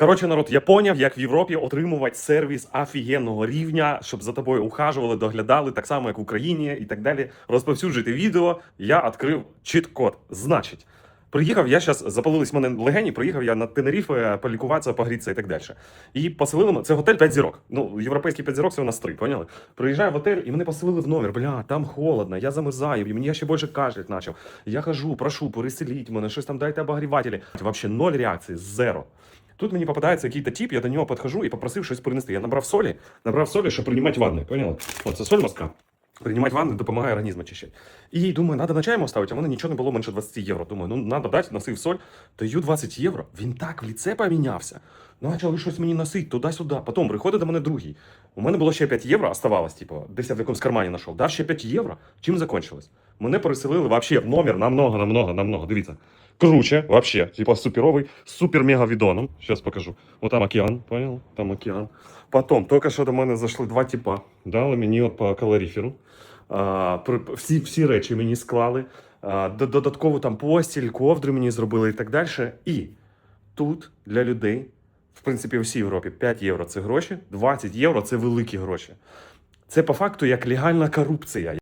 Коротше, народ, я поняв, як в Європі отримувати сервіс офігенного рівня, щоб за тобою ухажували, доглядали, так само, як в Україні і так далі. Розповсюджуйте відео. Я відкрив чіт-код. Значить, приїхав, я зараз запалились мене легені, приїхав я на Тенеріфе полікуватися, погрітися і так далі. І поселили. Це готель 5 зірок. Ну, європейський 5 зірок це у нас 3, поняли? Приїжджаю в готель, і мене поселили в номер. Бля, там холодно, я замерзаю, і мені ще більше кашлять почав. Я хожу, прошу, переселіть мене, щось там дайте обогрівателі. Вообще ноль реакції, зеро. Тут мені попадається якийсь тип, я до нього підхожу і попросив щось принести. Я набрав солі, набрав солі, щоб приймати ванни. Поняли? От це соль морська. Приймати ванни допомагає організм очищати. І думаю, треба на йому ставити, а мене нічого не було менше 20 євро. Думаю, ну треба дати, носив соль. Даю 20 євро. Він так в ліце помінявся. Почали щось мені носити туди-сюди. Потім приходить до мене другий. У мене було ще 5 євро, оставалось, типу, десь я в якомусь кармані знайшов. Дав ще 5 євро. Чим закончилось? Мене переселили вообще в номер намного, намного, намного. Дивіться. Круче, вообще, типа суперовий, супер мега відоном. Сейчас покажу. Вот там океан, понял? Там океан. Потом, тільки що до мене зайшли два типа. Дали мені по калоріферу. А, всі, всі речі мені склали. А, додатково там постіль, ковдри мені зробили і так далі. І тут для людей, в принципі, у всій Європі 5 євро це гроші, 20 євро це великі гроші. Це по факту як легальна корупція.